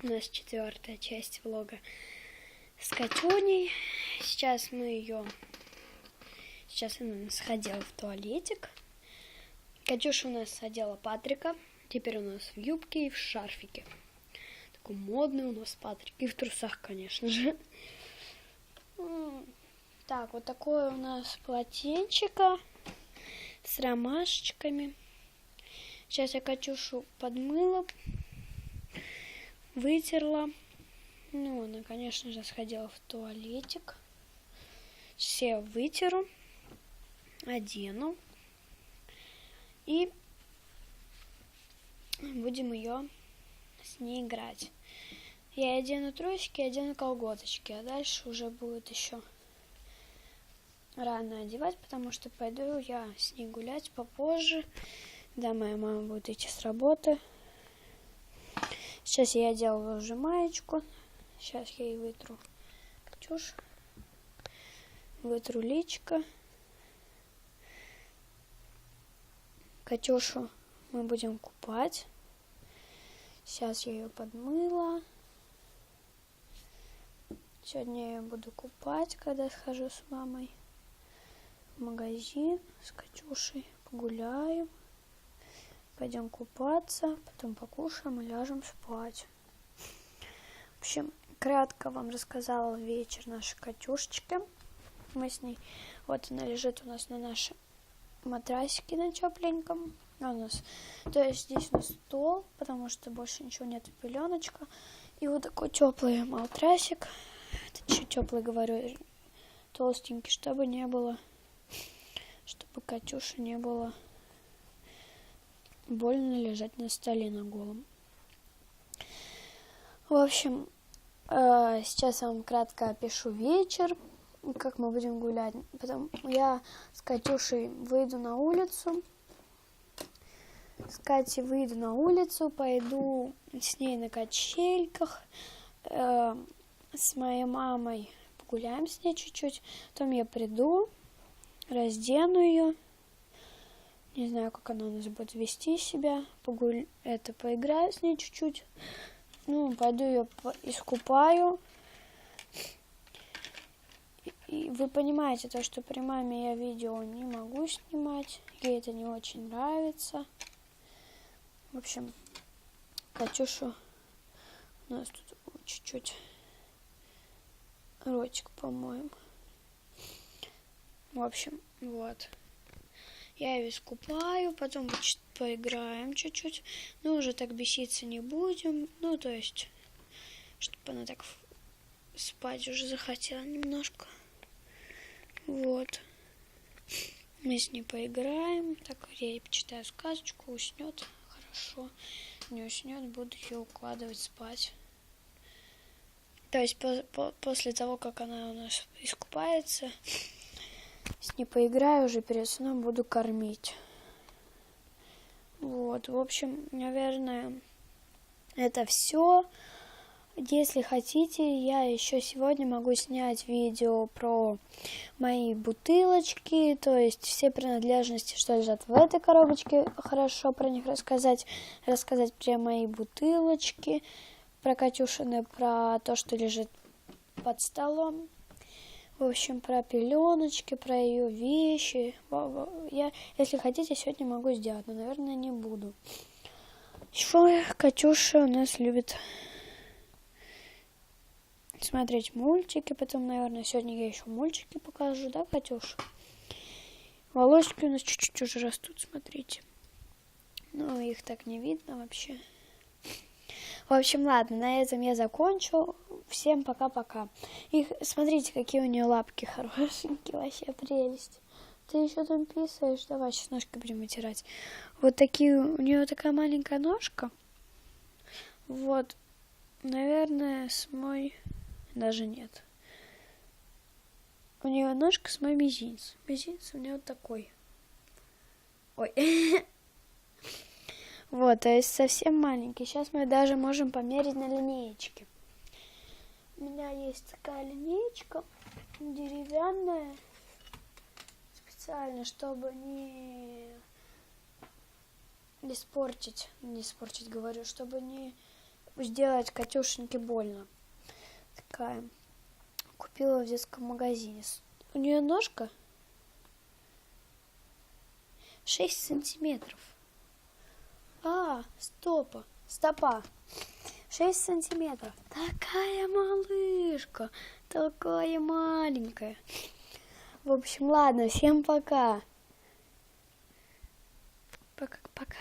У нас четвертая часть влога с Катюней. Сейчас мы ее... Сейчас она сходила в туалетик. Катюша у нас одела Патрика. Теперь у нас в юбке и в шарфике. Такой модный у нас Патрик. И в трусах, конечно же. Так, вот такое у нас полотенчико с ромашечками. Сейчас я Катюшу подмыла, вытерла. Ну, она, конечно же, сходила в туалетик. Все вытеру, одену. И будем ее с ней играть. Я одену трусики, одену колготочки, а дальше уже будет еще рано одевать, потому что пойду я с ней гулять попозже. Да, моя мама будет идти с работы. Сейчас я делаю уже маечку. Сейчас я ей вытру Катюш. Вытру личко. Катюшу мы будем купать. Сейчас я ее подмыла. Сегодня я буду купать, когда схожу с мамой в магазин с Катюшей. Погуляем. Пойдем купаться, потом покушаем и ляжем спать. В общем, кратко вам рассказала вечер нашей Катюшечки. Мы с ней... Вот она лежит у нас на нашем матрасике на тепленьком. А у нас... То есть здесь у нас стол, потому что больше ничего нет, пеленочка. И вот такой теплый матрасик. Это чуть теплый, говорю, толстенький, чтобы не было... Чтобы Катюша не было больно лежать на столе на голом. В общем, э, сейчас я вам кратко опишу вечер, как мы будем гулять. Потом я с Катюшей выйду на улицу. С Катей выйду на улицу, пойду с ней на качельках. Э, с моей мамой погуляем с ней чуть-чуть. Потом я приду, раздену ее не знаю, как она у нас будет вести себя. Погуль... Это поиграю с ней чуть-чуть. Ну, пойду ее искупаю. И вы понимаете, то, что при маме я видео не могу снимать. Ей это не очень нравится. В общем, Катюшу у нас тут чуть-чуть ротик, по-моему. В общем, вот. Я ее искупаю, потом поиграем чуть-чуть. Но уже так беситься не будем. Ну, то есть, чтобы она так спать уже захотела немножко. Вот. Мы с ней поиграем. Так, я ей почитаю сказочку, уснет. Хорошо. Не уснет, буду ее укладывать спать. То есть по по после того, как она у нас искупается, с ней поиграю уже перед сном, буду кормить. Вот, в общем, наверное, это все. Если хотите, я еще сегодня могу снять видео про мои бутылочки, то есть все принадлежности, что лежат в этой коробочке, хорошо про них рассказать, рассказать про мои бутылочки, про Катюшины, про то, что лежит под столом. В общем, про пеленочки, про ее вещи. Я, если хотите, сегодня могу сделать, но, наверное, не буду. Еще Катюша у нас любит смотреть мультики. Потом, наверное, сегодня я еще мультики покажу, да, Катюша? Волосики у нас чуть-чуть уже растут, смотрите. Но их так не видно вообще. В общем, ладно, на этом я закончу. Всем пока-пока. И смотрите, какие у нее лапки хорошенькие, вообще прелесть. Ты еще там писаешь? Давай сейчас ножкой будем вытирать. Вот такие, у нее такая маленькая ножка. Вот, наверное, с мой... Даже нет. У нее ножка с мой мизинец. Мизинец у нее вот такой. Ой. Вот, то есть совсем маленький. Сейчас мы даже можем померить на линеечке. У меня есть такая линеечка деревянная, специально, чтобы не испортить, не испортить, говорю, чтобы не сделать Катюшеньке больно. Такая. Купила в детском магазине. У нее ножка 6 сантиметров. А, стопа, стопа. 6 сантиметров. Такая малышка, такая маленькая. В общем, ладно, всем пока. Пока-пока.